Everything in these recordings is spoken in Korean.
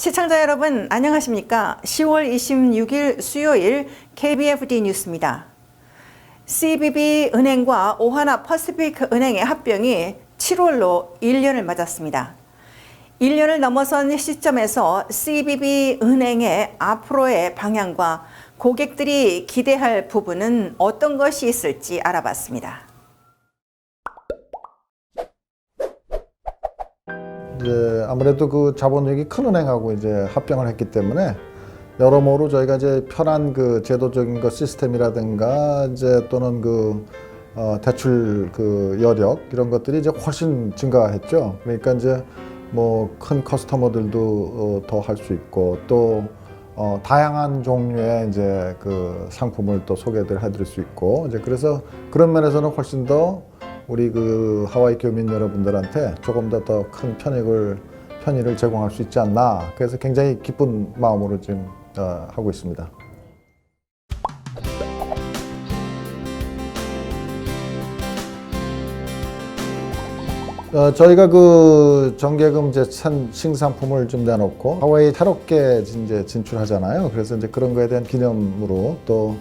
시청자 여러분 안녕하십니까? 10월 26일 수요일 KBFD 뉴스입니다. CBB 은행과 오하나 퍼시픽 은행의 합병이 7월로 1년을 맞았습니다. 1년을 넘어선 시점에서 CBB 은행의 앞으로의 방향과 고객들이 기대할 부분은 어떤 것이 있을지 알아봤습니다. 이제 아무래도 그 자본력이 큰 은행하고 이제 합병을 했기 때문에 여러모로 저희가 이제 편한 그 제도적인 그 시스템이라든가 이제 또는 그 어, 대출 그 여력 이런 것들이 이제 훨씬 증가했죠. 그러니까 이제 뭐 큰 커스터머들도 어, 더할 수 있고 또 어, 다양한 종류의 이제 그 상품을 또 소개를 해드릴 수 있고 이제 그래서 그런 면에서는 훨씬 더 우리 그 하와이 교민 여러분들한테 조금 더 더 큰 편익을 편의를 제공할 수 있지 않나 그래서 굉장히 기쁜 마음으로 지금 어, 하고 있습니다. 어, 저희가 그 정계금 이제 산 신상품을 좀 내놓고 하와이 새롭게 이제 진출하잖아요. 그래서 이제 그런 거에 대한 기념으로 또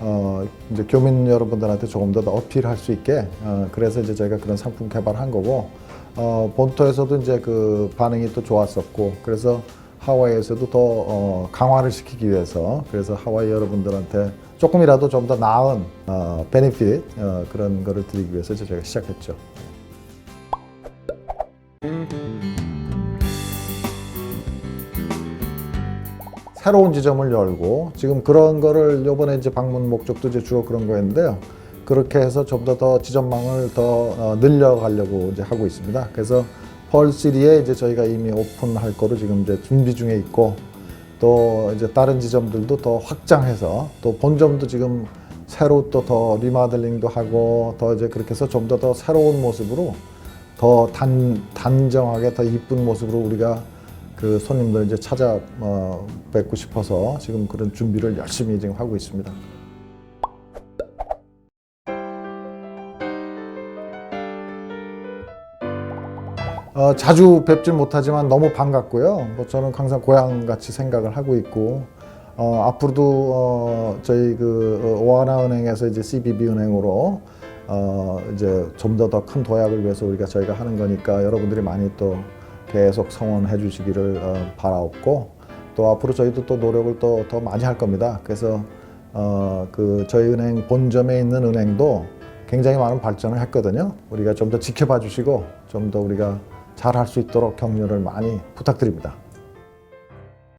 어, 이제 교민 여러분들한테 조금 더 어필할 수 있게 어, 그래서 이제 저희가 그런 상품 개발한 거고 어, 본토에서도 이제 그 반응이 또 좋았었고 그래서 하와이에서도 더 어, 강화를 시키기 위해서 그래서 하와이 여러분들한테 조금이라도 좀 더 나은 어, 베네핏 어, 그런 거를 드리기 위해서 저희가 시작했죠. 새로운 지점을 열고 지금 그런 거를 요번에 이제 방문 목적도 이제 주로 그런 거였는데요. 그렇게 해서 좀 더 더 지점망을 더 어, 늘려가려고 이제 하고 있습니다. 그래서 펄시리에 이제 저희가 이미 오픈할 거로 지금 이제 준비 중에 있고 또 이제 다른 지점들도 더 확장해서 또 본점도 지금 새로 또 더 리마들링도 하고 더 이제 그렇게 해서 좀 더 더 새로운 모습으로 더 단, 단정하게 더 이쁜 모습으로 우리가 그 손님들 이제 찾아 어, 뵙고 싶어서 지금 그런 준비를 열심히 지금 하고 있습니다. 어, 자주 뵙질 못하지만 너무 반갑고요. 뭐 저는 항상 고향 같이 생각을 하고 있고 어, 앞으로도 어, 저희 그 어, 오하나 은행에서 이제 CBB 은행으로 어, 이제 좀 더 더 큰 도약을 위해서 우리가 저희가 하는 거니까 여러분들이 많이 또 계속 성원해 주시기를 어, 바라옵고 또 앞으로 저희도 또 노력을 또 더 많이 할 겁니다. 그래서 어, 그 저희 은행 본점에 있는 은행도 굉장히 많은 발전을 했거든요. 우리가 좀 더 지켜봐 주시고 좀 더 우리가 잘 할 수 있도록 격려를 많이 부탁드립니다.